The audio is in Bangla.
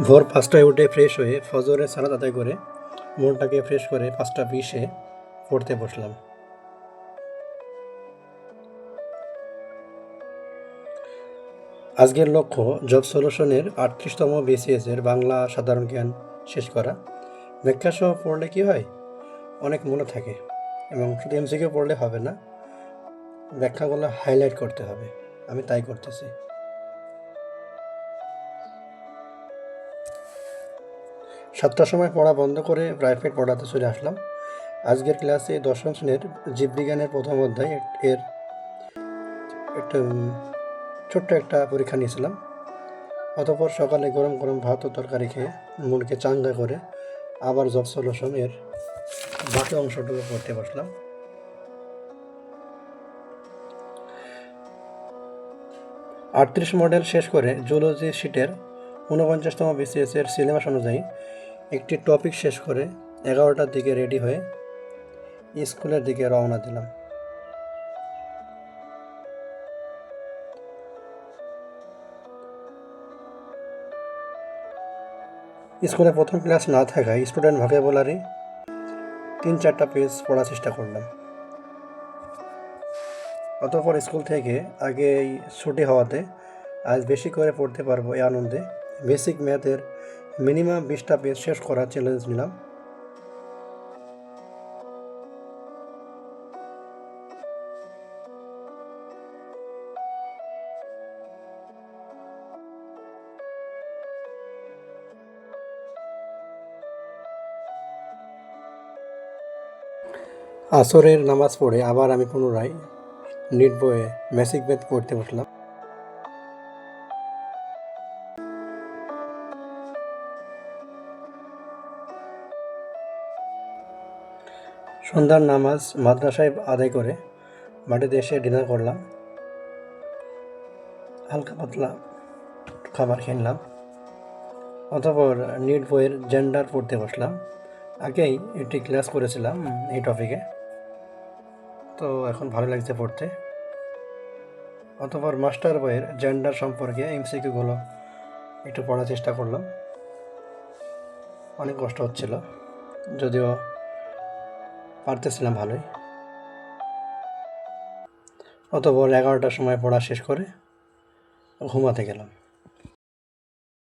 ভোর পাঁচটায় উঠে ফ্রেশ হয়ে ফজরের সালাদ আদায় করে মনটাকে ফ্রেশ করে পাঁচটা বিশে পড়তে বসলাম। আজকের লক্ষ্য জব সলিউশনের আটত্রিশতম বিসিএস এর বাংলা সাধারণ জ্ঞান শেষ করা। ব্যাখ্যা সহ পড়লে কি হয়? অনেক মনে থাকে এবং শুধু এমসিকিউ পড়লে হবে না, ব্যাখ্যাগুলো হাইলাইট করতে হবে। আমি তাই করতেছি। সাতটার সময় পড়া বন্ধ করে প্রাইভেট পড়াতে চলে আসলাম। আজকের ক্লাসে দশম শ্রেণির জীববিজ্ঞানের প্রথম অধ্যায় এর- একটা ছোট্ট একটা পরীক্ষা নিয়েছিলাম। অতপর সকালে গরম গরম ভাত ও তরকারি খেয়ে মনকে চাঙ্গা করে আবার জব সলিউশন এর বাকি অংশটুকু পড়তে বসলাম। আটত্রিশ মডেল শেষ করে জুলজি শিটের ঊনপঞ্চাশতম বিসিএস এর সিলেবাস অনুযায়ী একটি টপিক শেষ করে এগারোটার দিকে রেডি হয়ে স্কুলের দিকে রওনা দিলাম। স্কুলে প্রথম ক্লাস না থাকায় স্টুডেন্ট ভোকেবুলারি তিন চারটা পেজ পড়ার চেষ্টা করলাম। অতঃপর স্কুল থেকে আগে ছুটি হওয়াতে আজ বেশি করে পড়তে পারব এই আনন্দে। বেসিক ম্যাথের মিনিমাম বিশটা পেজ শেষ করার চ্যালেঞ্জ নিলাম। আসরের নামাজ পড়ে আবার আমি পুনরায় নিট বইয়ে বেসিক ম্যাথ পড়তে বসলাম। সন্ধ্যার নামাজ মাদ্রাসায় আদায় করে বাড়িতে এসে ডিনার করলাম। হালকা পাতলা খাবার খেলাম অতপর নিট বইয়ের জেন্ডার পড়তে বসলাম। আগেই একটি ক্লাস করেছিলাম এই টপিকে তো এখন ভালো লাগছে পড়তে। অতপর মাস্টার বইয়ের জেন্ডার সম্পর্কে এমসিকিউগুলো একটু পড়ার চেষ্টা করলাম। অনেক কষ্ট হচ্ছিল। যদিও পারতেছিলাম ভালোই। অতপর এগারোটার সময় পড়া শেষ করে ঘুমাতে গেলাম।